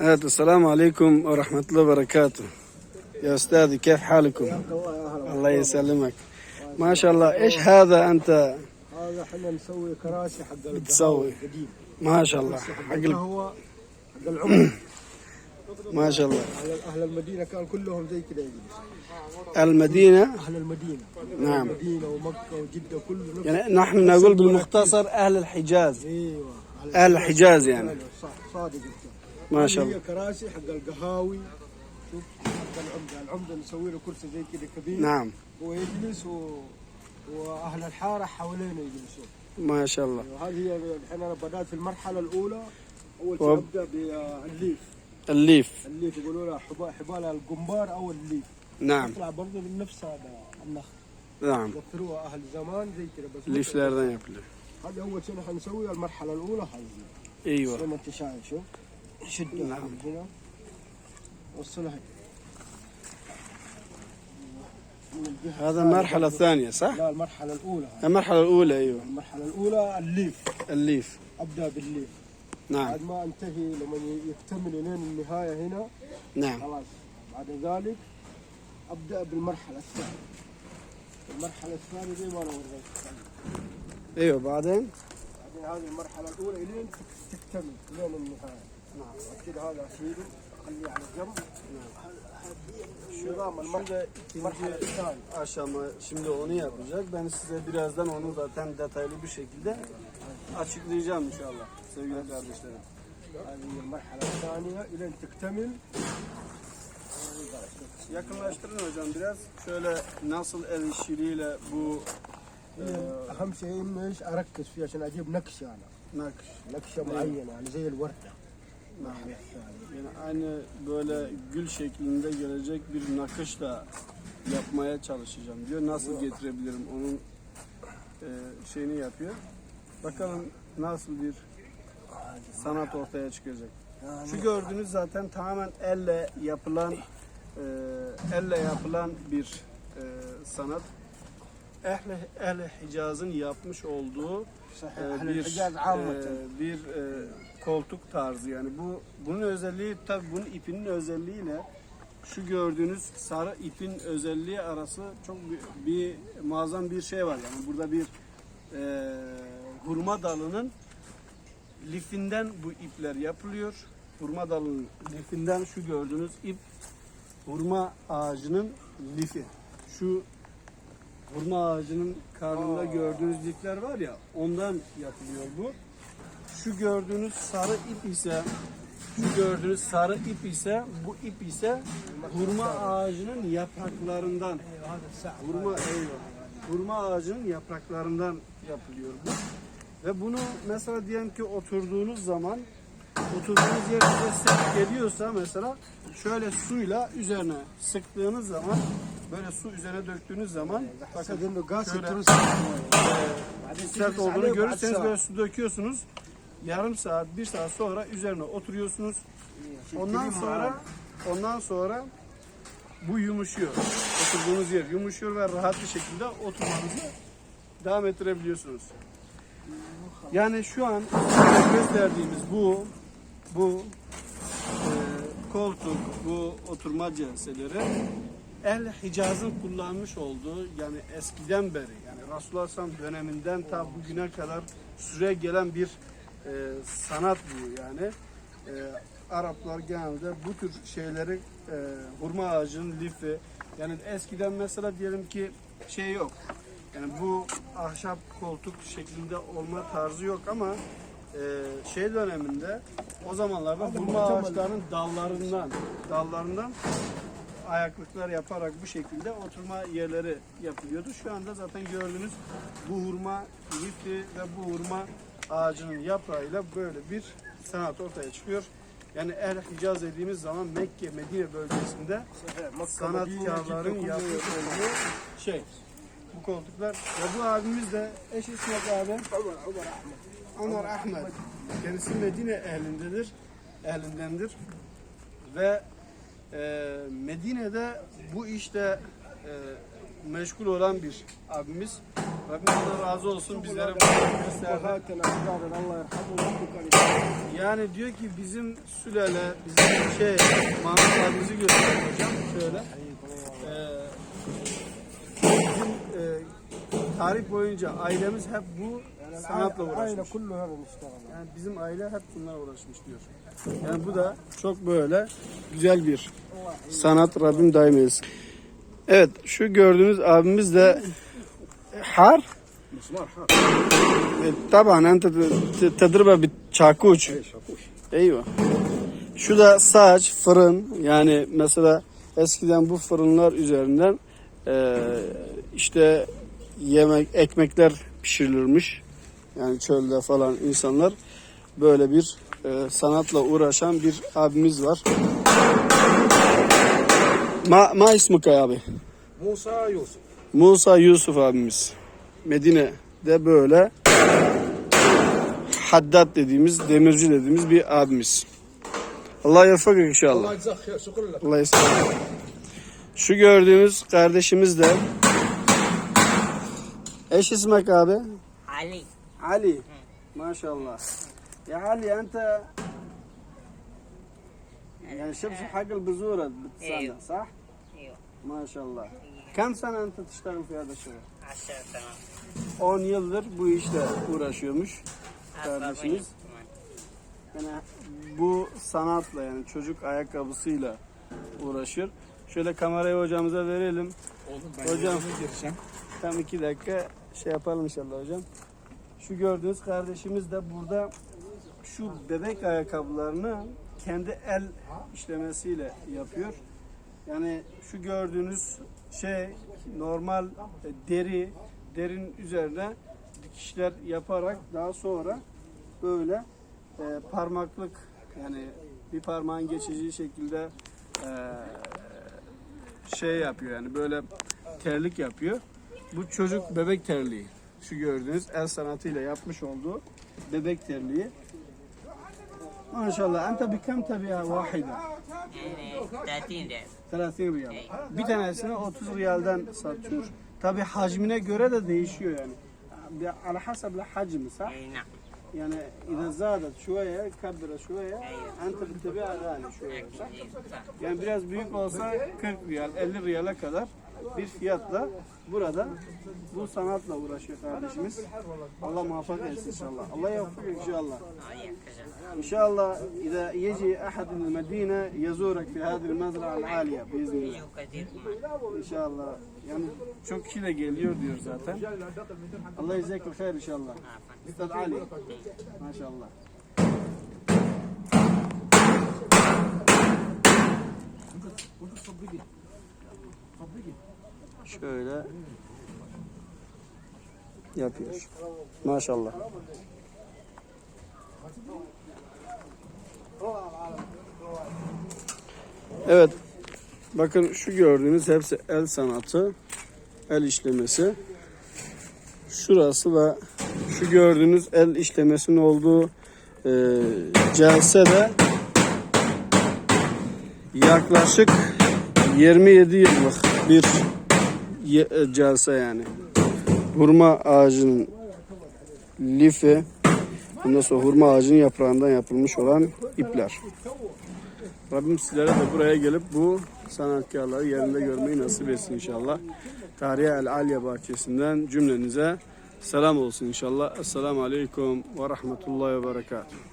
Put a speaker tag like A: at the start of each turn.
A: السلام عليكم ورحمة الله وبركاته. يا أستاذي كيف حالكم؟
B: الله
A: يسلمك. ما شاء الله. إيش هذا أنت؟
B: هذا إحنا نسوي كراسي حق
A: بتسوي. ما شاء الله.
B: حق
A: حق ال-
B: القهوة حق العمر.
A: ما شاء الله.
B: أهل, أهل المدينة كان كلهم زي كذا يجلس.
A: المدينة؟
B: أهل المدينة.
A: نعم.
B: المدينة ومكة وجدة كله
A: يعني نحن نقول بالمختصر أهل الحجاز.
B: أيوه.
A: أهل الحجاز يعني.
B: صح صادق
A: ما شاء
B: هي
A: الله.
B: كراسي حق القهاوي. شوف حق العمدة. العمدة نسوي له كرسي زي كذا كبير.
A: نعم.
B: هو يجلس و... وأهل الحارة حوالينه يجلسون.
A: ما شاء الله.
B: وهذه هي الحين أنا بدأت في المرحلة الأولى. أول شيء أبدأ بالليف.
A: الليف.
B: الليف يقولوا له حبال حبال القنبار أو الليف.
A: نعم.
B: يطلع برضه من نفس هذا النخل.
A: نعم.
B: يوفروها أهل زمان زي كذا بس
A: ليفlerden yapılıyor.
B: هذا أول شيء نحن نسويه المرحلة الأولى هذه.
A: أيوه.
B: زي ما أنت شايف شوف. شدوها عدلوا نعم. وصلوها
A: هذا المرحلة الثانية صح؟
B: لا المرحلة الأولى.
A: المرحلة الأولى أيوه.
B: المرحلة الأولى الليف.
A: الليف.
B: أبدأ بالليف.
A: نعم.
B: بعد ما أنتهي لما يكتمل لين النهاية هنا.
A: نعم.
B: خلاص. بعد ذلك أبدأ بالمرحلة الثانية. المرحلة الثانية زي ما أنا وريتك
A: أيوه بعدين؟
B: بعدين هذه المرحلة الأولى لين تكتمل لين النهاية. نعم كذا هذا اشيله اخليه على جنب نعم النظام المرحله المرحله الثانيه
A: aşama şimdi onu yapacak. Ben size birazdan onu zaten detaylı bir şekilde açıklayacağım inşallah sevgili kardeşlerim.
B: هذه المرحله الثانيه الين تكتمل
A: Yakınlaştırın hocam biraz. Şöyle nasıl el işçiliğiyle bu e,
B: اهم شيء انه ايش اركز فيه عشان اجيب نكشه انا
A: nakış.
B: نكشه معينه يعني زي الورده
A: yani aynı böyle gül şeklinde gelecek bir nakışla yapmaya çalışacağım diyor. Nasıl getirebilirim onun e, şeyini yapıyor. Bakalım nasıl bir sanat ortaya çıkacak. Şu gördüğünüz zaten tamamen elle yapılan e, elle yapılan bir e, sanat. Ehli Ehli Hicaz'ın yapmış olduğu e,
B: e
A: bir e, bir e, koltuk tarzı yani bu bunun özelliği tabi bunun ipinin özelliğiyle şu gördüğünüz sarı ipin özelliği arası çok bir, bir muazzam bir şey var yani burada bir e, hurma dalının lifinden bu ipler yapılıyor. Hurma dalının lifinden şu gördüğünüz ip hurma ağacının lifi. Şu hurma ağacının karnında gördüğünüz lifler var ya ondan yapılıyor bu. Şu gördüğünüz sarı ip ise şu gördüğünüz sarı ip ise bu ip ise hurma ağacının yapraklarından hurma eyvah hurma ağacının yapraklarından yapılıyor bu. Ve bunu mesela diyelim ki oturduğunuz zaman oturduğunuz yer size sert geliyorsa mesela şöyle suyla üzerine sıktığınız zaman böyle su üzerine döktüğünüz zaman bakın şöyle,
B: e,
A: sert olduğunu görürseniz böyle su döküyorsunuz. Yarım saat, bir saat sonra üzerine oturuyorsunuz. Ondan sonra ondan sonra bu yumuşuyor. Oturduğunuz yer yumuşuyor ve rahat bir şekilde oturmanızı devam ettirebiliyorsunuz. Yani şu an gösterdiğimiz bu bu e, koltuk, bu oturma celseleri El Hicaz'ın kullanmış olduğu yani eskiden beri yani Resulullah döneminden ta bugüne kadar süre gelen bir e, sanat bu yani. E, Araplar genelde bu tür şeyleri e, hurma ağacının lifi yani eskiden mesela diyelim ki şey yok. Yani bu ahşap koltuk şeklinde olma tarzı yok ama e, şey döneminde o zamanlarda hurma ağaçlarının dallarından dallarından ayaklıklar yaparak bu şekilde oturma yerleri yapılıyordu. Şu anda zaten gördüğünüz bu hurma lifi ve bu hurma ağacının yaprağıyla böyle bir sanat ortaya çıkıyor. Yani El Hicaz dediğimiz zaman Mekke, Medine bölgesinde sanatkarların yapmış olduğu şey. Bu koltuklar. Ve bu abimiz de eşi İsmet abi. Ömer Ahmet. Kendisi Medine ehlindedir. Ehlindendir. Ve e, Medine'de bu işte e, meşgul olan bir abimiz. Rabbim Allah razı olsun bizlere
B: bu.
A: Yani diyor ki bizim sülale, bizim şey, mantıklarımızı gösteriyor hocam. Şöyle. Ee, bizim e, tarih boyunca ailemiz hep bu sanatla uğraşmış. Yani bizim aile hep bunlara uğraşmış diyor. Yani bu da çok böyle güzel bir sanat Rabbim daim eylesin. Evet şu gördüğünüz abimiz de har.
B: مسمار حار
A: E, Taban ente tedribe bir çakuç.
B: شاكوش
A: Eyvah. Şu da saç, fırın. Yani mesela eskiden bu fırınlar üzerinden e, işte yemek, ekmekler pişirilirmiş. Yani çölde falan insanlar böyle bir e, sanatla uğraşan bir abimiz var. Ma, ma ismi kay abi?
B: موسى يوسف
A: Musa Yusuf abimiz Medine'de böyle Haddad dediğimiz, demirci dediğimiz bir abimiz. Allah yasak inşallah. Allah yasak. Şu gördüğünüz kardeşimiz de eş ismek abi?
C: Ali.
A: Ali. Maşallah. Ya Ali ente yani şebşi hakil bezura bitsana, sah? Maşallah. Kaç sene tutuşların kardeşi?
C: Aşağı tamam.
A: 10 yıldır bu işle uğraşıyormuş kardeşimiz. Yani bu sanatla yani çocuk ayakkabısıyla uğraşır. Şöyle kamerayı hocamıza verelim. Oğlum ben Hocam. gireceğim. Tam iki dakika şey yapalım inşallah hocam. Şu gördüğünüz kardeşimiz de burada şu bebek ayakkabılarını kendi el işlemesiyle yapıyor. Yani şu gördüğünüz şey normal e, deri, derin üzerine dikişler yaparak daha sonra böyle e, parmaklık yani bir parmağın geçeceği şekilde e, şey yapıyor yani böyle terlik yapıyor. Bu çocuk bebek terliği. Şu gördüğünüz el sanatıyla yapmış olduğu bebek terliği. Maşallah. Ente bikam tabiha vahide.
C: يعني 30 ريال
A: 30 riyal. Bir tanesini 30 riyalden satıyor. Tabi hacmine göre de değişiyor yani. Bir- على حسب الحجم صح؟
C: اي نعم
A: يعني إذا زادت شوية كبر شوية أنت بتبيعها غالي شوية صح؟
C: إيه، صح.
A: Yani biraz büyük olsa 40 riyal, 50 riyala kadar bir fiyatla burada bu sanatla uğraşıyor kardeşimiz. Allah muvaffak etsin inşallah. Allah yavfak inşallah.
C: آه، يا كذا.
A: إن شاء الله إذا يجي أحد من المدينة يزورك في هذه المزرعة العالية بإذن الله.
C: يجوا كثير كمان
A: İnşallah. Yani çok kişi de geliyor diyor zaten. Allah yezekul hayır inşallah.
C: عفوا
A: Üstad Ali. Maşallah. Şöyle yapıyor. Maşallah. Evet. Bakın şu gördüğünüz hepsi el sanatı, el işlemesi. Şurası da şu gördüğünüz el işlemesinin olduğu e, celse de yaklaşık 27 yıllık bir celse yani. Hurma ağacının lifi, ondan sonra hurma ağacının yaprağından yapılmış olan ipler. Rabbim sizlere de buraya gelip bu sanatkarları yerinde görmeyi nasip etsin inşallah. Tarihi El Alya bahçesinden cümlenize selam olsun inşallah. Esselamu Aleyküm ve Rahmetullahi ve Berekatuhu.